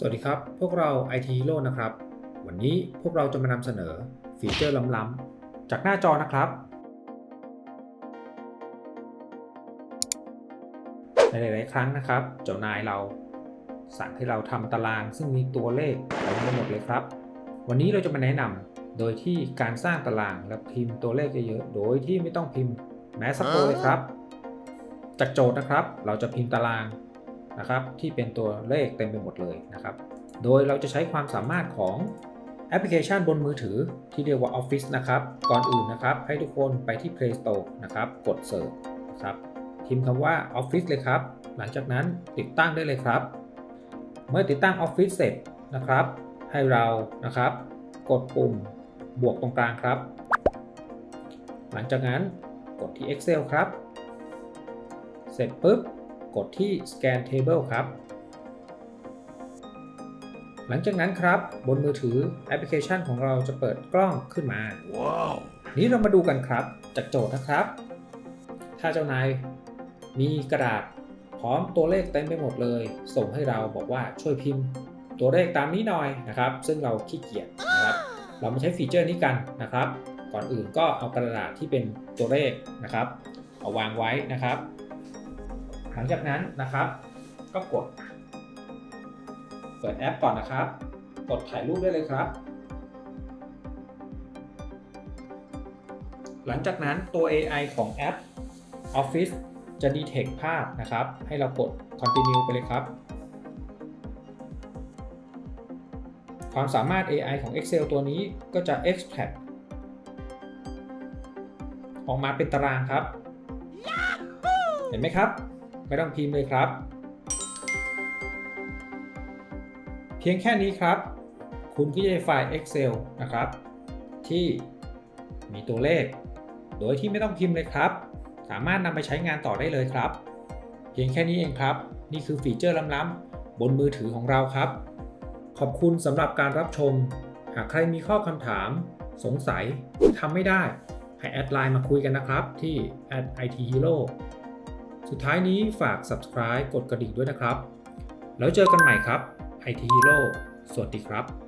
สวัสดีครับ พวกเรา IT Hero นะครับ วันนี้พวกเราจะมานำเสนอฟีเจอร์ล้ำๆ จากหน้าจอนะครับ ในหลายๆครั้งนะครับ เจ้านายเราสั่งให้เราทำตารางซึ่งมีตัวเลขเต็มไปหมดเลยครับ วันนี้เราจะมาแนะนำโดยที่การสร้างตารางและพิมพ์ตัวเลขเยอะๆ โดยที่ไม่ต้องพิมพ์แม้สักตัวเลยครับ จากโจทย์นะครับ เราจะพิมพ์ตาราง นะครับที่เป็นตัวเลขเต็มไปหมดเลยนะครับ โดยเราจะใช้ความสามารถของแอปพลิเคชันบนมือถือที่เรียกว่า Office นะครับ ก่อนอื่นนะครับ ให้ทุกคนไปที่ Play Store นะครับ กดเสิร์ชนะครับพิมพ์คำว่า Office เลยครับ หลังจากนั้นติดตั้งได้เลยครับ เมื่อติดตั้ง Office เสร็จนะครับ ให้เรานะครับ กดปุ่มบวกตรงกลางครับ หลังจากนั้นกดที่ Excel ครับ เสร็จปุ๊บ กดที่ Scan Table ครับ หลังจากนั้นครับบนมือถือแอปพลิเคชันของเราจะเปิดกล้องขึ้นมาว้าวนี้เรามาดูกันครับจากโจทย์นะครับ ถ้าเจ้านายมีกระดาษพร้อมตัวเลขเต็มไปหมดเลย ส่งให้เราบอกว่าช่วยพิมพ์ ตัวเลขตามนี้หน่อยนะครับ ซึ่งเราขี้เกียจนะครับ เรามาใช้ฟีเจอร์นี้กันนะครับ ก่อนอื่นก็เอากระดาษที่เป็นตัวเลขนะครับ เอาวางไว้นะครับ หลังจากนั้นนะครับ ก็กด เปิดแอปก่อนนะครับ กดถ่ายรูปได้เลยครับ หลังจากนั้นตัว AI ของแอป Office จะ detect ภาพนะครับ ให้เรากด continue ไปเลยครับ ความสามารถ AI ของ Excel ตัวนี้ก็จะ extract ออกมาเป็นตารางครับ เห็นไหมครับ ไม่ต้องพิมพ์เลยครับ เพียงแค่นี้ครับ คุณก็จะได้ไฟล์ Excel นะครับ ที่มีตัวเลข โดยที่ไม่ต้องพิมพ์เลยครับ สามารถนำไปใช้งานต่อได้เลยครับ เพียงแค่นี้เองครับ นี่คือฟีเจอร์ล้ำๆบนมือถือของเราครับ ขอบคุณสำหรับการรับชม หากใครมีข้อคำถาม สงสัยทำไม่ได้ให้แอดไลน์มาคุยกันนะครับที่ @ithero สุดท้ายนี้ฝาก subscribe กดกระดิ่งด้วยนะครับ แล้วเจอกันใหม่ครับ IT Hero สวัสดีครับ